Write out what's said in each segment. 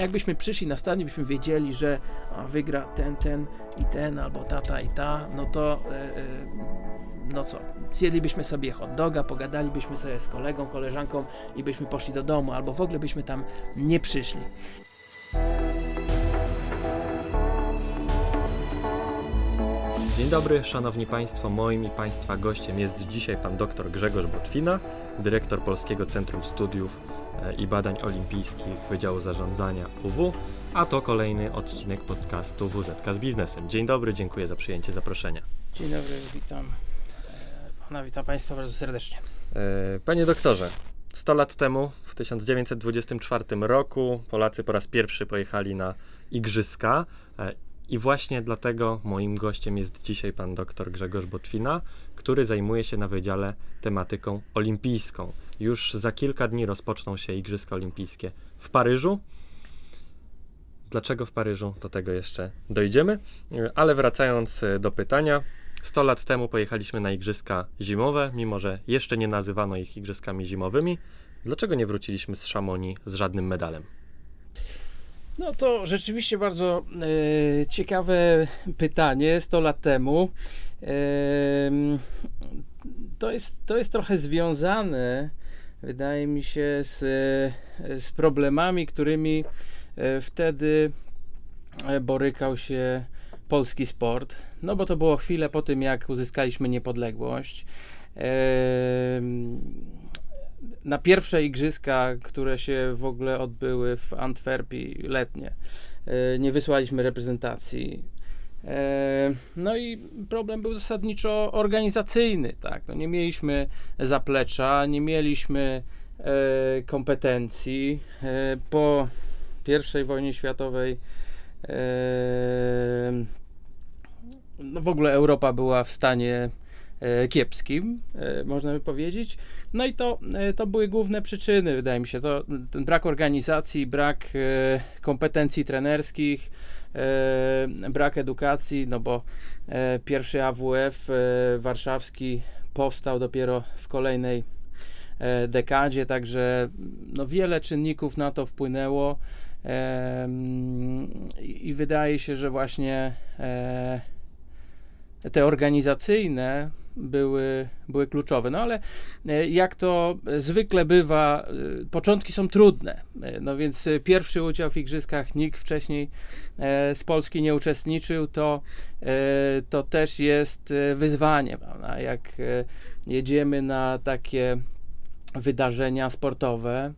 Jakbyśmy przyszli na stadion, byśmy wiedzieli, że wygra ten, ten i ten, albo tata i ta, no to e, e, no co, zjedlibyśmy sobie hot doga, pogadalibyśmy sobie z kolegą, koleżanką i byśmy poszli do domu, albo w ogóle byśmy tam nie przyszli. Dzień dobry, szanowni państwo. Moim i państwa gościem jest dzisiaj pan dr Grzegorz Botwina, dyrektor Polskiego Centrum Studiów e, i Badań Olimpijskich Wydziału Zarządzania UW, a to kolejny odcinek podcastu WZK z biznesem. Dzień dobry, dziękuję za przyjęcie zaproszenia. Dzień dobry, witam e, pana, witam państwa bardzo serdecznie. E, Panie doktorze, 100 lat temu, w 1924 roku, Polacy po raz pierwszy pojechali na Igrzyska. I właśnie dlatego moim gościem jest dzisiaj pan dr Grzegorz Botwina, który zajmuje się na wydziale tematyką olimpijską. Już za kilka dni rozpoczną się Igrzyska Olimpijskie w Paryżu. Dlaczego w Paryżu? Do tego jeszcze dojdziemy. Ale wracając do pytania, 100 lat temu pojechaliśmy na Igrzyska Zimowe, mimo że jeszcze nie nazywano ich Igrzyskami Zimowymi. Dlaczego nie wróciliśmy z Szamonii z żadnym medalem? No to rzeczywiście bardzo e, ciekawe pytanie 100 lat temu. Em, to, jest, to jest trochę związane, wydaje mi się, z, e, z problemami, którymi e, wtedy e, borykał się polski sport. No bo to było chwilę po tym, jak uzyskaliśmy niepodległość. Na pierwsze igrzyska, które się w ogóle odbyły w Antwerpii letnie, e, nie wysłaliśmy reprezentacji. E, No i problem był zasadniczo organizacyjny, tak. No nie mieliśmy zaplecza, nie mieliśmy e, kompetencji. Po I wojnie światowej no w ogóle Europa była w stanie kiepskim, e, można by powiedzieć. No i to, e, to były główne przyczyny, wydaje mi się. To, ten brak organizacji, brak e, kompetencji trenerskich, e, brak edukacji, no bo e, pierwszy AWF e, warszawski powstał dopiero w kolejnej e, dekadzie, także no, wiele czynników na to wpłynęło. I wydaje się, że właśnie e, te organizacyjne były, były kluczowe. No ale e, jak to zwykle bywa, e, początki są trudne. E, No więc pierwszy udział w igrzyskach nikt wcześniej z Polski nie uczestniczył, to, to też jest wyzwanie. Prawda? Jak jedziemy na takie wydarzenia sportowe,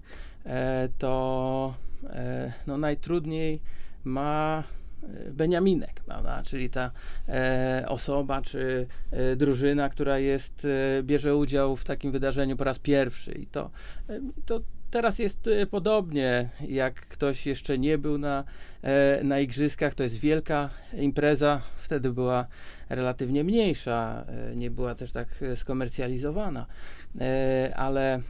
to no najtrudniej ma Beniaminek, prawda? czyli ta e, osoba czy e, drużyna, która jest, e, bierze udział w takim wydarzeniu po raz pierwszy. I to, e, to teraz jest e, podobnie, jak ktoś jeszcze nie był na, e, na igrzyskach, to jest wielka impreza, wtedy była relatywnie mniejsza, e, nie była też tak e, skomercjalizowana, e, ale e,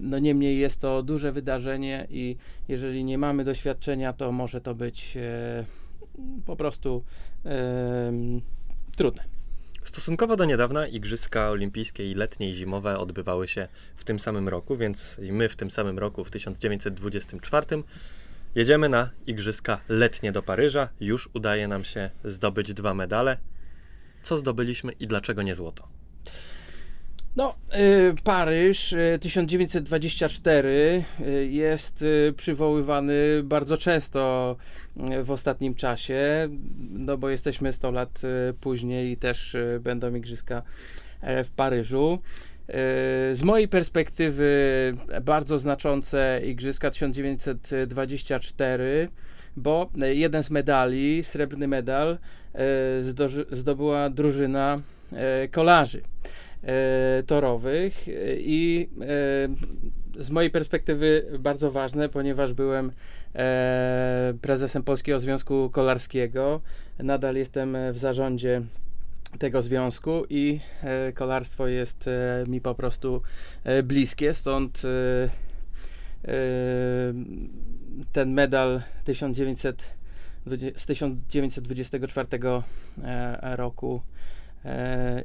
no niemniej jest to duże wydarzenie i jeżeli nie mamy doświadczenia, to może to być e, po prostu trudne. Stosunkowo do niedawna Igrzyska Olimpijskie i letnie i zimowe odbywały się w tym samym roku, więc my w tym samym roku, w 1924, jedziemy na Igrzyska letnie do Paryża. Już udaje nam się zdobyć dwa medale. Co zdobyliśmy i dlaczego nie złoto? No, y, Paryż y, 1924 y, jest y, przywoływany bardzo często w ostatnim czasie, no bo jesteśmy 100 lat później i też będą igrzyska e, w Paryżu. Z mojej perspektywy bardzo znaczące igrzyska 1924, bo e, jeden z medali, srebrny medal, e, zdobyła drużyna kolarzy torowych e, i e, z mojej perspektywy bardzo ważne, ponieważ byłem e, prezesem Polskiego Związku Kolarskiego. Nadal jestem w zarządzie tego związku i e, kolarstwo jest e, mi po prostu e, bliskie, stąd e, e, ten medal 1900, z 1924 e, roku e,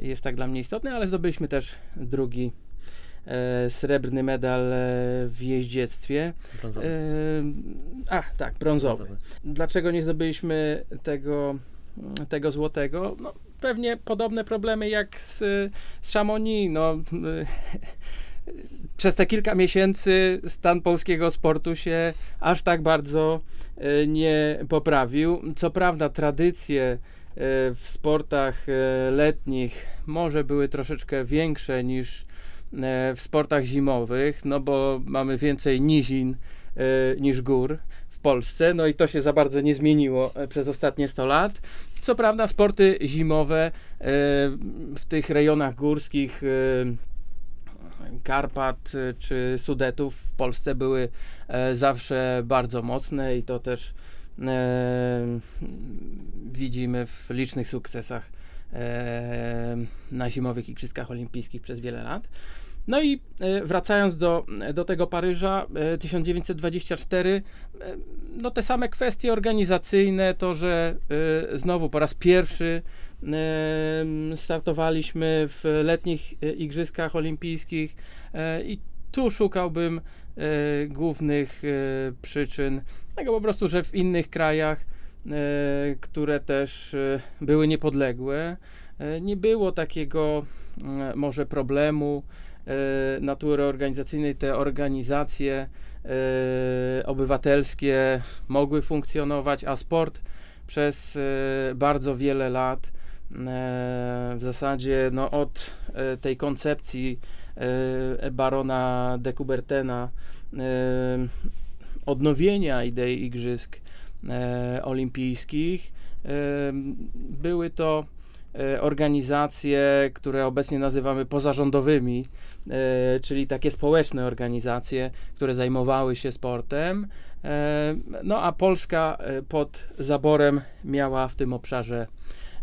jest tak dla mnie istotny, ale zdobyliśmy też drugi e, srebrny medal e, w jeździectwie. Brązowy. E, a, tak, brązowy. Brązowy. Dlaczego nie zdobyliśmy tego, tego złotego? No, pewnie podobne problemy jak z, z Chamonix. No, przez te kilka miesięcy stan polskiego sportu się aż tak bardzo e, nie poprawił. Co prawda, tradycje e, w sportach e, letnich może były troszeczkę większe niż e, w sportach zimowych, no bo mamy więcej nizin e, niż gór w Polsce, no i to się za bardzo nie zmieniło e, przez ostatnie 100 lat. Co prawda, sporty zimowe e, w tych rejonach górskich e, Karpat e, czy Sudetów w Polsce były e, zawsze bardzo mocne i to też e, widzimy w licznych sukcesach e, na zimowych Igrzyskach Olimpijskich przez wiele lat. No i e, wracając do, do tego Paryża e, 1924, e, no te same kwestie organizacyjne, to, że znowu po raz pierwszy startowaliśmy w letnich Igrzyskach Olimpijskich i tu szukałbym głównych przyczyn tego po prostu, że w innych krajach, które też e, były niepodległe, e, nie było takiego e, może problemu e, natury organizacyjnej. Te organizacje e, obywatelskie mogły funkcjonować, a sport przez e, bardzo wiele lat e, w zasadzie no, od e, tej koncepcji e, barona de Coubertena e, odnowienia idei igrzysk e, olimpijskich e, były to e, organizacje, które obecnie nazywamy pozarządowymi, e, czyli takie społeczne organizacje, które zajmowały się sportem. E, No a Polska e, pod zaborem miała w tym obszarze,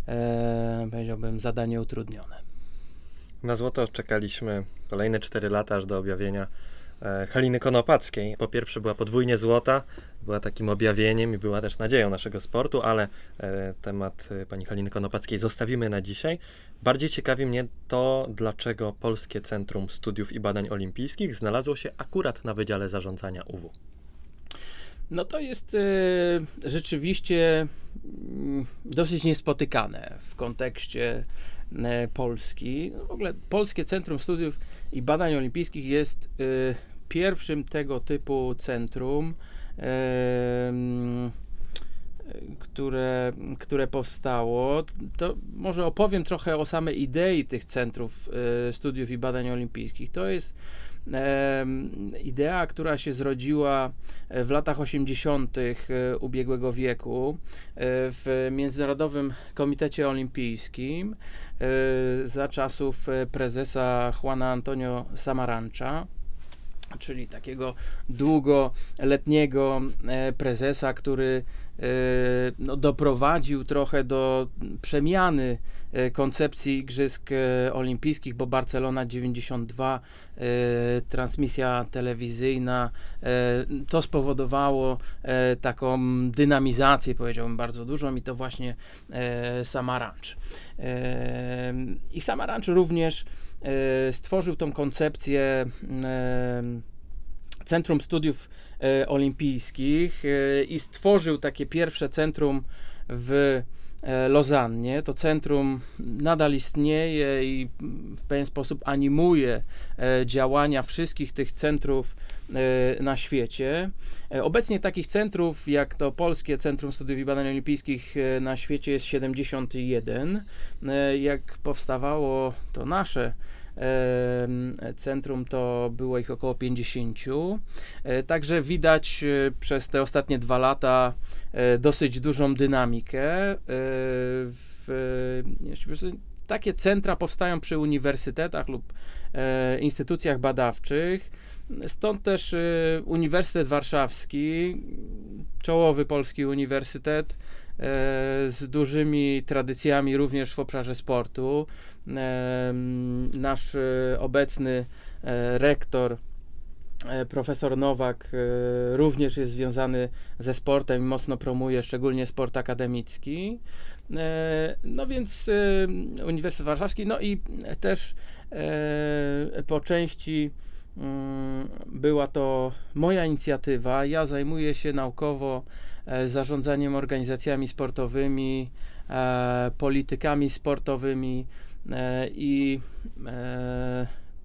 e, powiedziałbym, zadanie utrudnione. Na złoto czekaliśmy kolejne 4 lata aż do objawienia e, Haliny Konopackiej. Po pierwsze była podwójnie złota, była takim objawieniem i była też nadzieją naszego sportu, ale e, temat e, pani Haliny Konopackiej zostawimy na dzisiaj. Bardziej ciekawi mnie to, dlaczego Polskie Centrum Studiów i Badań Olimpijskich znalazło się akurat na Wydziale Zarządzania UW. No to jest e, rzeczywiście mm, dosyć niespotykane w kontekście e, Polski. No w ogóle Polskie Centrum Studiów i Badań Olimpijskich jest e, pierwszym tego typu centrum, e, które, które powstało. To może opowiem trochę o samej idei tych centrów e, studiów i badań olimpijskich. To jest idea, która się zrodziła w latach 80. e, ubiegłego wieku e, w Międzynarodowym Komitecie Olimpijskim e, za czasów e, prezesa Juana Antonio Samarancha czyli takiego długoletniego e, prezesa, który e, no, doprowadził trochę do przemiany e, koncepcji Igrzysk Olimpijskich, bo Barcelona 92, e, transmisja telewizyjna, to spowodowało taką dynamizację, powiedziałbym, bardzo dużą i to właśnie Samaranch. I Samaranch również stworzył tą koncepcję e, Centrum Studiów e, Olimpijskich e, i stworzył takie pierwsze centrum w e, Lozannie. To centrum nadal istnieje i w pewien sposób animuje e, działania wszystkich tych centrów e, na świecie. E, Obecnie takich centrów jak to Polskie Centrum Studiów i Badań Olimpijskich e, na świecie jest 71. E, Jak powstawało to nasze centrum, to było ich około 50. E, Także widać e, przez te ostatnie dwa lata e, dosyć dużą dynamikę. W, takie centra powstają przy uniwersytetach lub instytucjach badawczych. Stąd też Uniwersytet Warszawski, czołowy polski uniwersytet z dużymi tradycjami również w obszarze sportu. Em, Nasz e, obecny e, rektor e, profesor Nowak e, również jest związany ze sportem i mocno promuje szczególnie sport akademicki. E, No więc e, Uniwersytet Warszawski, no i też e, po części była to moja inicjatywa. Ja zajmuję się naukowo e, zarządzaniem organizacjami sportowymi, e, politykami sportowymi e, i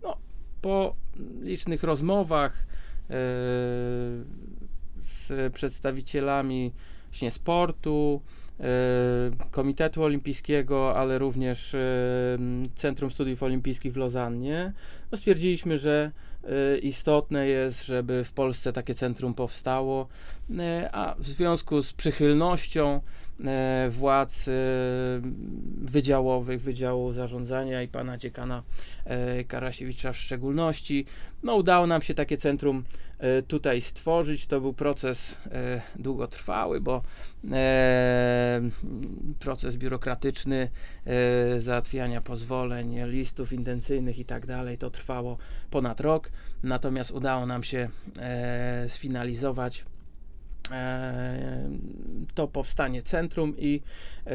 no, po licznych rozmowach z przedstawicielami właśnie sportu, Komitetu Olimpijskiego, ale również Centrum Studiów Olimpijskich w Lozannie, no stwierdziliśmy, że e, istotne jest, żeby w Polsce takie centrum powstało, e, a w związku z przychylnością władz e, wydziałowych, Wydziału Zarządzania i pana dziekana e, Karasiewicza w szczególności, no udało nam się takie centrum e, tutaj stworzyć. To był proces e, długotrwały, bo e, proces biurokratyczny e, załatwiania pozwoleń, listów intencyjnych i tak dalej, to trwało ponad rok. Natomiast udało nam się e, sfinalizować e, to powstanie centrum i e,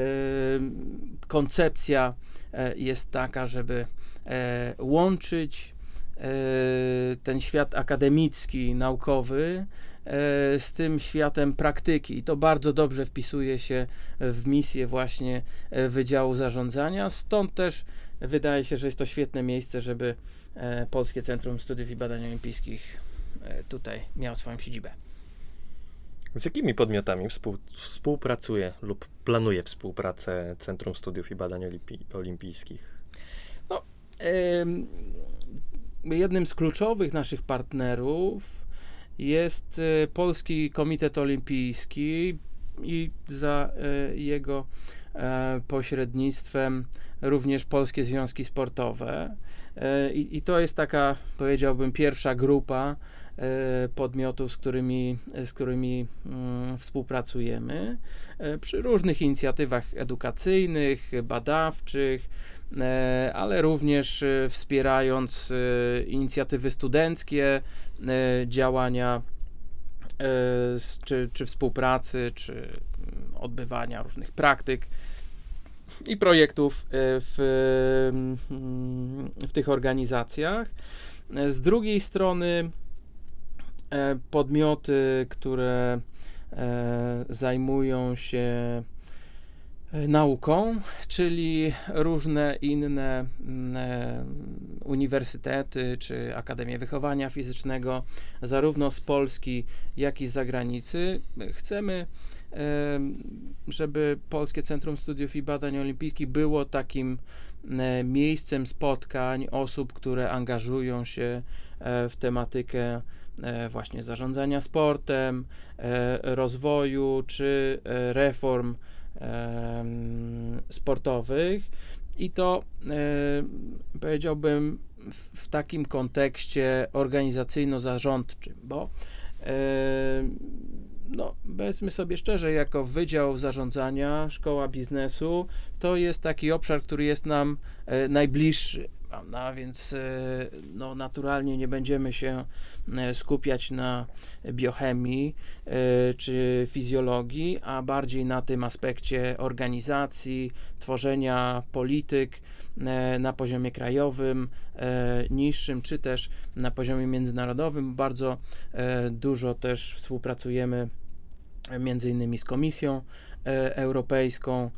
koncepcja e, jest taka, żeby e, łączyć e, ten świat akademicki, naukowy e, z tym światem praktyki. I to bardzo dobrze wpisuje się w misję właśnie e, Wydziału Zarządzania. Stąd też wydaje się, że jest to świetne miejsce, żeby e, Polskie Centrum Studiów i Badań Olimpijskich e, tutaj miało swoją siedzibę. Z jakimi podmiotami współ, współpracuje lub planuje współpracę Centrum Studiów i Badań Olimpi, Olimpijskich? Em, Jednym z kluczowych naszych partnerów jest e, Polski Komitet Olimpijski i za e, jego e, pośrednictwem również Polskie Związki Sportowe. I, to jest taka, powiedziałbym, pierwsza grupa podmiotów, z którymi, z którymi mm, współpracujemy e, przy różnych inicjatywach edukacyjnych, badawczych, e, ale również e, wspierając e, inicjatywy studenckie, e, działania e, czy, czy współpracy, czy mm, odbywania różnych praktyk i projektów e, w, mm, w tych organizacjach. E, Z drugiej strony e, podmioty, które e, zajmują się e, nauką, czyli różne inne mm, e, uniwersytety czy Akademie Wychowania Fizycznego, zarówno z Polski, jak i z zagranicy. Chcemy, em, żeby Polskie Centrum Studiów i Badań Olimpijskich było takim e, miejscem spotkań osób, które angażują się e, w tematykę e, właśnie zarządzania sportem, e, rozwoju czy e, reform sportowych i to e, powiedziałbym w, takim kontekście organizacyjno-zarządczym, bo e, no, powiedzmy sobie szczerze, jako Wydział Zarządzania, Szkoła Biznesu, to jest taki obszar, który jest nam e, najbliższy. Prawda? Więc e, no, naturalnie nie będziemy się e, skupiać na biochemii e, czy fizjologii, a bardziej na tym aspekcie organizacji, tworzenia polityk na poziomie krajowym, niższym, czy też na poziomie międzynarodowym. Bardzo dużo też współpracujemy między innymi z Komisją Europejską,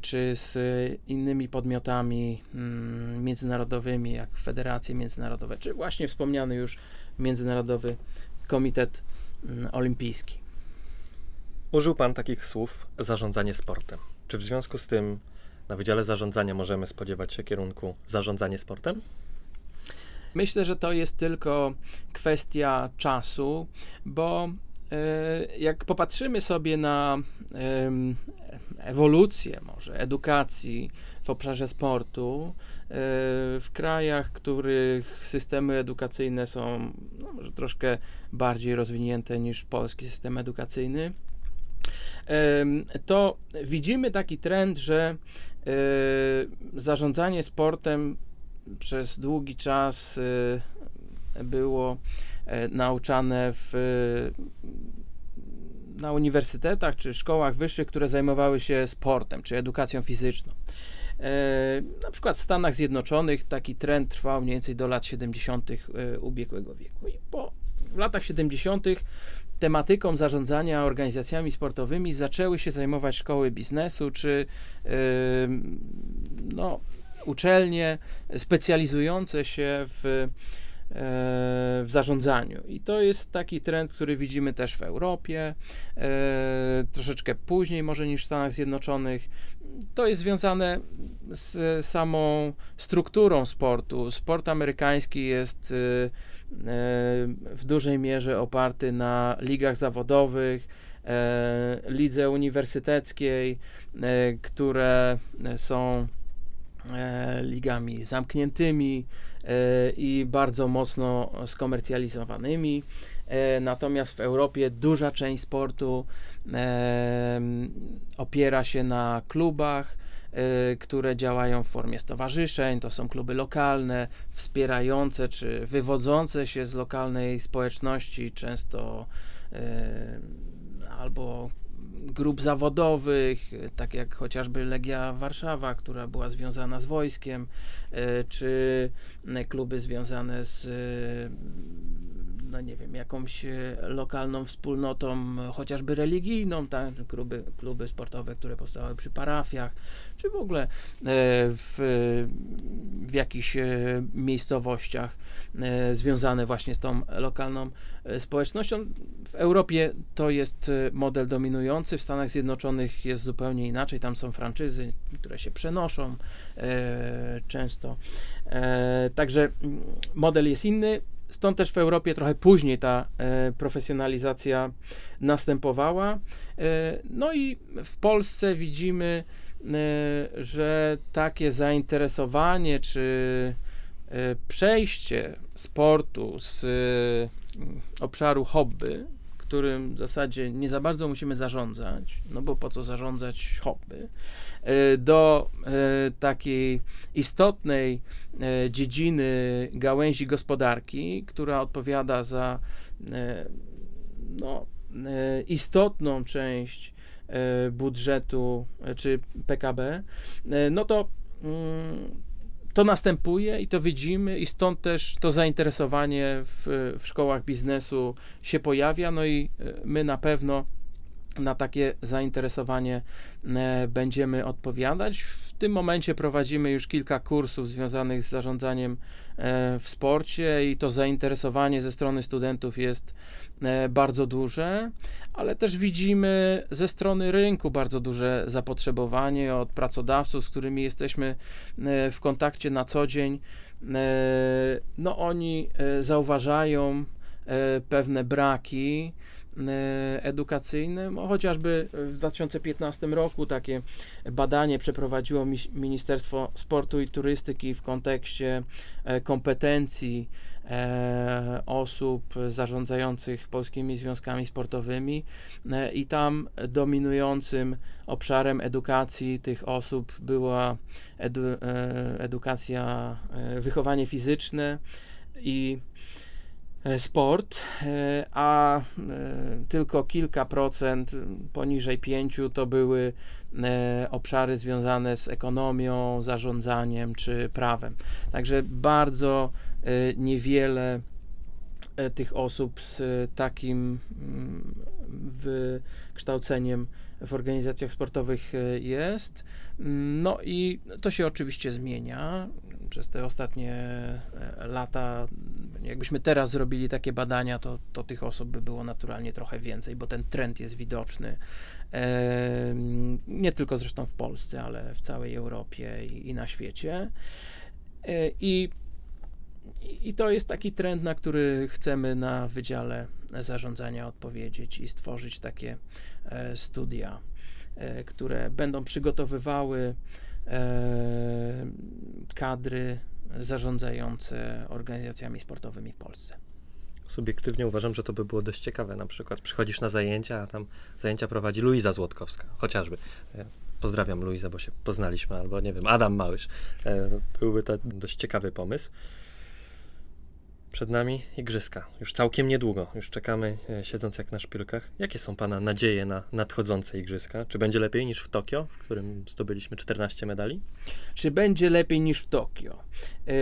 czy z e, innymi podmiotami mm, międzynarodowymi, jak federacje międzynarodowe, czy właśnie wspomniany już Międzynarodowy Komitet mm, Olimpijski. Użył Pan takich słów zarządzanie sportem. Czy w związku z tym na Wydziale Zarządzania możemy spodziewać się kierunku zarządzanie sportem? Myślę, że to jest tylko kwestia czasu, bo e, jak popatrzymy sobie na ewolucję może edukacji w obszarze sportu, e, w krajach, których systemy edukacyjne są no, może troszkę bardziej rozwinięte niż polski system edukacyjny, to widzimy taki trend, że e, zarządzanie sportem przez długi czas było e, nauczane w, na uniwersytetach czy szkołach wyższych, które zajmowały się sportem czy edukacją fizyczną. E, Na przykład w Stanach Zjednoczonych taki trend trwał mniej więcej do lat 70. e, ubiegłego wieku. I po w latach 70. tematyką zarządzania organizacjami sportowymi zaczęły się zajmować szkoły biznesu czy e, no, uczelnie specjalizujące się w, e, w zarządzaniu. I to jest taki trend, który widzimy też w Europie, e, troszeczkę później może niż w Stanach Zjednoczonych. To jest związane z samą strukturą sportu. Sport amerykański jest e, e, w dużej mierze oparty na ligach zawodowych, e, lidze uniwersyteckiej, e, które są e, ligami zamkniętymi e, i bardzo mocno skomercjalizowanymi. E, Natomiast w Europie duża część sportu e, opiera się na klubach, e, które działają w formie stowarzyszeń. To są kluby lokalne, wspierające czy wywodzące się z lokalnej społeczności, często e, albo grup zawodowych, tak jak chociażby Legia Warszawa, która była związana z wojskiem, e, czy kluby związane z no nie wiem, jakąś e, lokalną wspólnotą, e, chociażby religijną, tak, kluby, kluby sportowe, które powstały przy parafiach, czy w ogóle e, w, w jakichś miejscowościach związane właśnie z tą lokalną społecznością. W Europie to jest model dominujący, w Stanach Zjednoczonych jest zupełnie inaczej, tam są franczyzy, które się przenoszą często. Także model jest inny. Stąd też w Europie trochę później ta e, profesjonalizacja następowała. E, no i w Polsce widzimy, e, że takie zainteresowanie czy e, przejście sportu z e, obszaru hobby, którym w zasadzie nie za bardzo musimy zarządzać, no bo po co zarządzać hobby, e, do e, takiej istotnej e, dziedziny gałęzi gospodarki, która odpowiada za no, istotną część budżetu czy PKB, no to mm, to następuje i to widzimy, i stąd też to zainteresowanie w, w szkołach biznesu się pojawia. No i e, my na pewno na takie zainteresowanie e, będziemy odpowiadać. W tym momencie prowadzimy już kilka kursów związanych z zarządzaniem e, w sporcie i to zainteresowanie ze strony studentów jest e, bardzo duże, ale też widzimy ze strony rynku bardzo duże zapotrzebowanie od pracodawców, z którymi jesteśmy w kontakcie na co dzień. No oni zauważają pewne braki e, edukacyjne. No, chociażby w 2015 roku takie badanie przeprowadziło Ministerstwo Sportu i Turystyki w kontekście e, kompetencji e, osób zarządzających polskimi związkami sportowymi e, i tam dominującym obszarem edukacji tych osób była edu, edukacja, wychowanie fizyczne i sport, e, a e, tylko kilka procent, poniżej pięciu, to były e, obszary związane z ekonomią, zarządzaniem czy prawem. Także bardzo e, niewiele e, tych osób z e, takim mm, wykształceniem w organizacjach sportowych e, jest. Mm, No i to się oczywiście zmienia przez te ostatnie e, lata. Jakbyśmy teraz zrobili takie badania, to, to tych osób by było naturalnie trochę więcej, bo ten trend jest widoczny. Nie tylko zresztą w Polsce, ale w całej Europie i, i na świecie. E, I i to jest taki trend, na który chcemy na Wydziale Zarządzania odpowiedzieć i stworzyć takie e, studia, które będą przygotowywały kadry zarządzające organizacjami sportowymi w Polsce. Subiektywnie uważam, że to by było dość ciekawe. Na przykład przychodzisz na zajęcia, a tam zajęcia prowadzi Luiza Złotkowska, chociażby. E, Pozdrawiam Luizę, bo się poznaliśmy, albo nie wiem, Adam Małysz. E, Byłby to dość ciekawy pomysł. Przed nami igrzyska. Już całkiem niedługo. Już czekamy, e, siedząc jak na szpilkach. Jakie są Pana nadzieje na nadchodzące igrzyska? Czy będzie lepiej niż w Tokio, w którym zdobyliśmy 14 medali? Czy będzie lepiej niż w Tokio? E,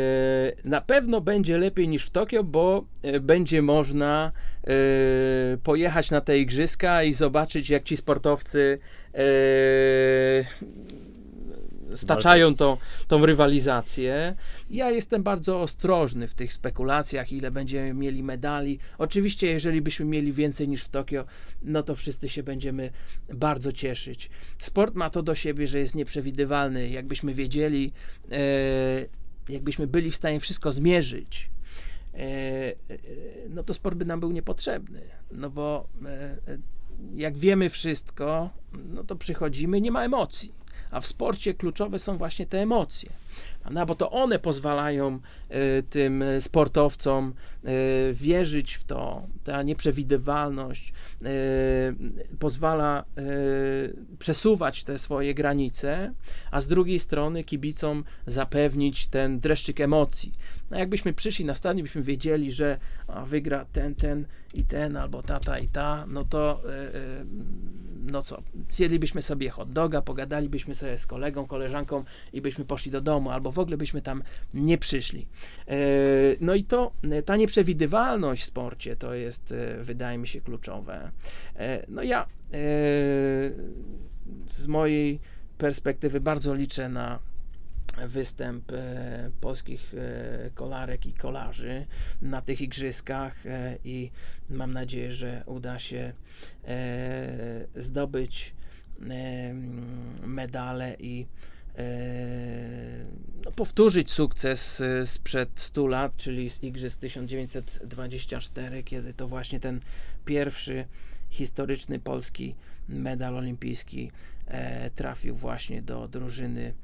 Na pewno będzie lepiej niż w Tokio, bo e, będzie można pojechać na te igrzyska i zobaczyć, jak ci sportowcy staczają tą, tą rywalizację. Ja jestem bardzo ostrożny w tych spekulacjach, ile będziemy mieli medali. Oczywiście, jeżeli byśmy mieli więcej niż w Tokio, no to wszyscy się będziemy bardzo cieszyć. Sport ma to do siebie, że jest nieprzewidywalny. Jakbyśmy wiedzieli, e, jakbyśmy byli w stanie wszystko zmierzyć, e, e, no to sport by nam był niepotrzebny. No bo e, jak wiemy wszystko, no to przychodzimy, nie ma emocji. A w sporcie kluczowe są właśnie te emocje. No, bo to one pozwalają e, tym sportowcom e, wierzyć w to. Ta nieprzewidywalność e, pozwala przesuwać te swoje granice, a z drugiej strony kibicom zapewnić ten dreszczyk emocji. No jakbyśmy przyszli na stadion, byśmy wiedzieli, że a, wygra ten, ten i ten, albo tata i ta, no to no co, zjedlibyśmy sobie hot doga, pogadalibyśmy sobie z kolegą, koleżanką i byśmy poszli do domu, albo w ogóle byśmy tam nie przyszli. E, No i to, e, ta nieprzewidywalność w sporcie to jest, e, wydaje mi się, kluczowe. No ja z mojej perspektywy bardzo liczę na występ e, polskich e, kolarek i kolarzy na tych igrzyskach e, i mam nadzieję, że uda się zdobyć medale i no, powtórzyć sukces e, sprzed 100 lat, czyli z Igrzysk 1924, kiedy to właśnie ten pierwszy historyczny polski medal olimpijski e, trafił właśnie do drużyny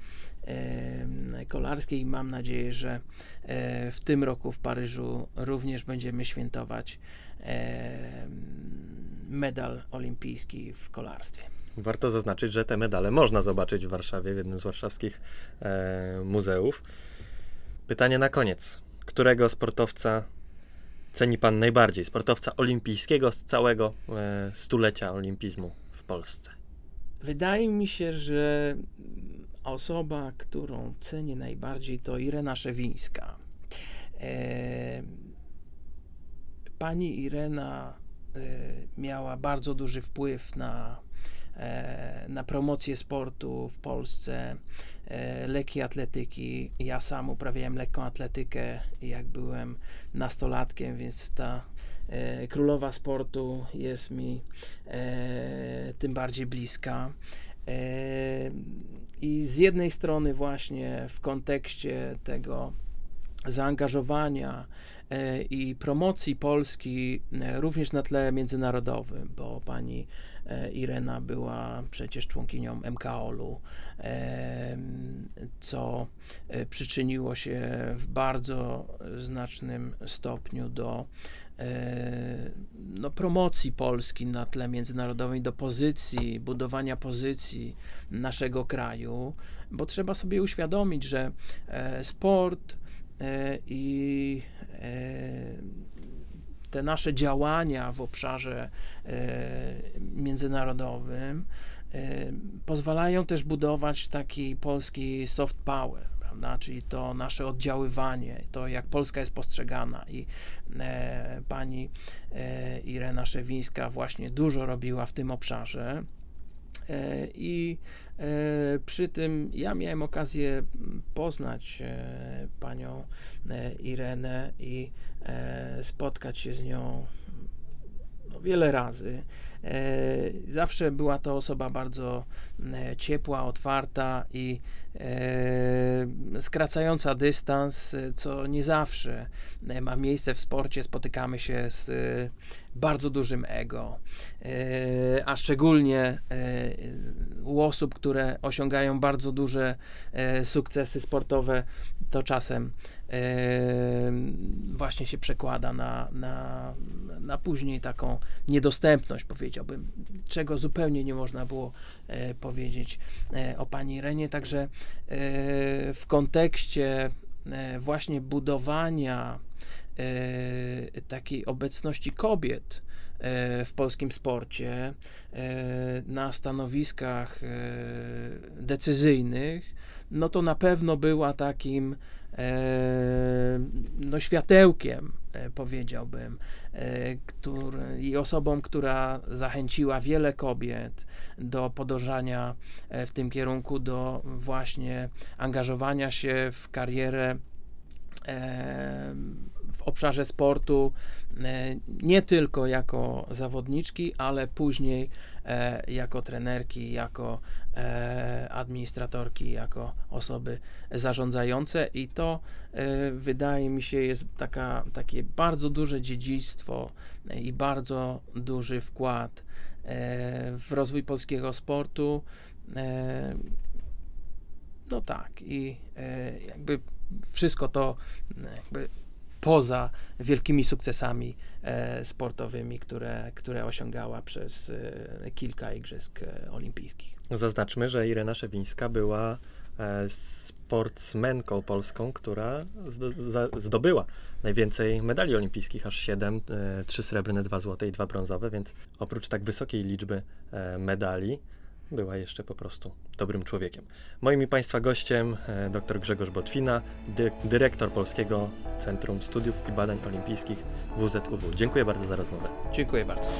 e, kolarskiej. Mam nadzieję, że e, w tym roku w Paryżu również będziemy świętować e, medal olimpijski w kolarstwie. Warto zaznaczyć, że te medale można zobaczyć w Warszawie, w jednym z warszawskich e, muzeów. Pytanie na koniec. Którego sportowca ceni Pan najbardziej? Sportowca olimpijskiego z całego e, stulecia olimpizmu w Polsce. Wydaje mi się, że osoba, którą cenię najbardziej, to Irena Szewińska. E, Pani Irena e, miała bardzo duży wpływ na, na promocję sportu w Polsce, e, lekkiej atletyki. Ja sam uprawiałem lekką atletykę, jak byłem nastolatkiem, więc ta e, królowa sportu jest mi e, tym bardziej bliska. E, I z jednej strony, właśnie w kontekście tego zaangażowania e, i promocji Polski e, również na tle międzynarodowym, bo pani e, Irena była przecież członkinią MKOL-u, e, co e, przyczyniło się w bardzo znacznym stopniu do e, no, promocji Polski na tle międzynarodowym, do pozycji, budowania pozycji naszego kraju, bo trzeba sobie uświadomić, że e, sport e, i e, te nasze działania w obszarze e, międzynarodowym e, pozwalają też budować taki polski soft power, czyli to nasze oddziaływanie, to jak Polska jest postrzegana i e, pani e, Irena Szewińska właśnie dużo robiła w tym obszarze. E, I e, przy tym ja miałem okazję poznać e, panią e, Irenę i spotkać się z nią no, wiele razy. E, Zawsze była to osoba bardzo e, ciepła, otwarta i e, skracająca dystans, e, co nie zawsze e, ma miejsce w sporcie. Spotykamy się z e, bardzo dużym ego, e, a szczególnie e, u osób, które osiągają bardzo duże e, sukcesy sportowe, to czasem e, właśnie się przekłada na, na, na później taką niedostępność, powiedziałbym, czego zupełnie nie można było e, powiedzieć e, o pani Irenie. Także e, w kontekście właśnie budowania takiej obecności kobiet w polskim sporcie na stanowiskach decyzyjnych, no to na pewno była takim e, no, światełkiem, e, powiedziałbym, e, który, i osobą, która zachęciła wiele kobiet do podążania w tym kierunku, do właśnie angażowania się w karierę w obszarze sportu, nie tylko jako zawodniczki, ale później e, jako trenerki, jako e, administratorki, jako osoby zarządzające i to e, wydaje mi się jest taka, takie bardzo duże dziedzictwo i bardzo duży wkład w rozwój polskiego sportu. No tak, i jakby wszystko to e, jakby poza wielkimi sukcesami e, sportowymi, które, które osiągała przez e, kilka igrzysk e, olimpijskich. Zaznaczmy, że Irena Szewińska była e, sportsmenką polską, która zdobyła najwięcej medali olimpijskich, aż 7, e, 3 srebrne, 2 złote i 2 brązowe, więc oprócz tak wysokiej liczby e, medali, była jeszcze po prostu dobrym człowiekiem. Moim i Państwa gościem e, dr Grzegorz Botwina, dy, dyrektor Polskiego Centrum Studiów i Badań Olimpijskich WZUW. Dziękuję bardzo za rozmowę. Dziękuję bardzo.